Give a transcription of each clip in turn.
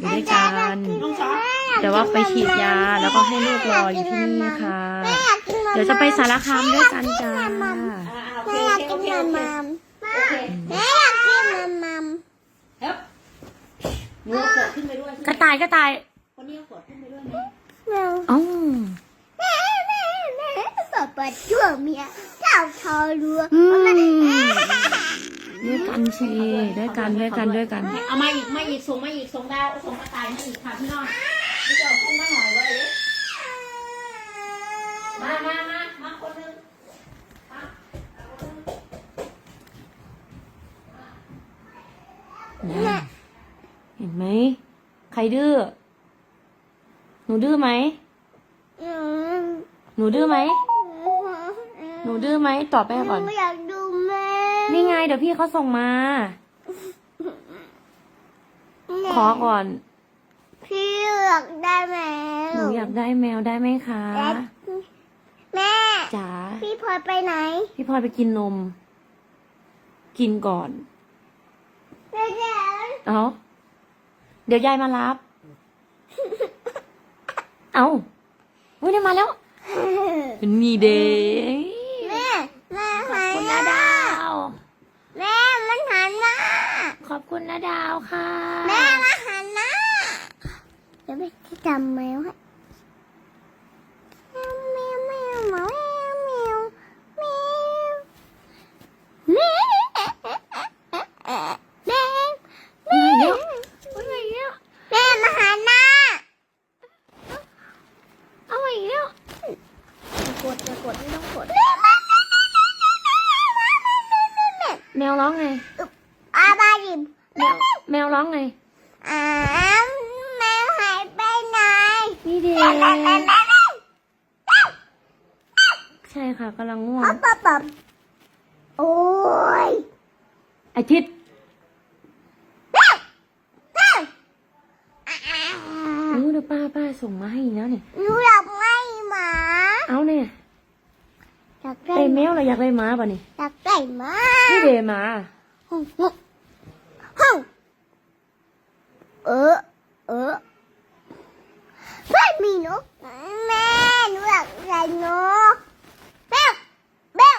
อยู่ด้วยกัน แต่ว่าไปฉีดยาแล้วก็ให้ลูกรออยู่ที่นี่ค่ะแม่อยากกินมัมเดี๋ยวจะไปสารคามด้วยกันจ้าอ่าโอเคแม่อยากโอกินเคมัโอมเคมัมโอเคแม่อยากกินมัมมัมเฮ้ยหนูเอาขวดขึ้นไปด้วยใช่ไหมกระต่ายกระต่ายคนนี้เอาขวดขึ้นไปด้วยไหมแม่เอ้าแม่แม่แม่ป๊าป๊าช่วยเมียเจ้าทอรัวด้ว ยกันชีด้วยกันด้วยกันด้วยกันเอามาอีกมาอีกส่งมาอีกส่งดาวส่งกระต่ายมาอีกค่ะพี่น้องพี่เจ้าขึ้นมาหน่อยว่าเอ๊ะมามามามาคนหนึงเห็นไหม ใครดื้อ หนูดื้อไหม หนูดื้อไหม หนูดื้อไหม ตอบแม่ก่อนห นูอยากดูแม่นี่ไง เดี๋ยวพี่เขาส่งมา ขอก่อน พี่อยากได้แมหนูวอยากได้แมวได้ไหมคะ แม่จ๋าพี่พลอยไปไหน พี่พลอยไปกินนม กินก่อนแม่แจ๋วเอาเดี๋ยวยายมารับ เอาเฮ้ยได้มาแล้วนี่เด้ แม่แม่ ขอบ หัน คุณ ห นะ น้า ดาว แม่มันหันหน้า ขอบ คุณนะดาวค่ะ แม่มาหันหน้าเดี๋ยวไปที่จำแมวให้แมวแมวแมวแมวแมวแมวแมวเฮ้ยเดี๋ยวแม่มาหันหน้าเอาอีกแล้วจะกดจะกดไม่ต้องกดแมวร้องไงอาบาดิม แมวแมวร้องไงอ่าแมวหายไปไหนนี่เด้ใช่ค่ะกำลังง่วงปั๊บปั๊บปั๊บโอ้ยอาทิตย์อู้เดี๋ยวป้าป้าส่งมาให้อีกแล้วเนี่ยหนูอยากไม่หมา เอาเนี่ยอยากได้ไอ้แมวเราอยากได้หมาป่ะนี่อยากได้หมานี่เดหมา ห้องห้องเออเออไม่มีนกแม่หนูอยากได้นกแม่แม่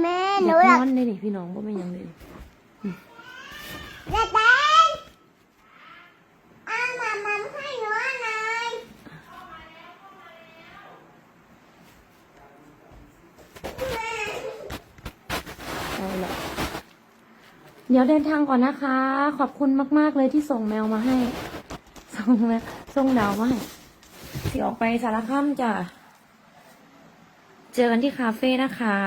แม่หอนูยากอยากนอนเลยนี่พี่น้องว่าไม่ยังเลยจะแดงอามามาให้หนูหน่อยเอาละ เดี๋ยวเดินทางก่อนนะคะ ขอบคุณมาก ๆ เลยที่ส่งแมวมาให้ ส่งแมวส่งดาวมาให้สิออกไปสารคามจ้ะเจอกันที่คาเฟ่นะคะ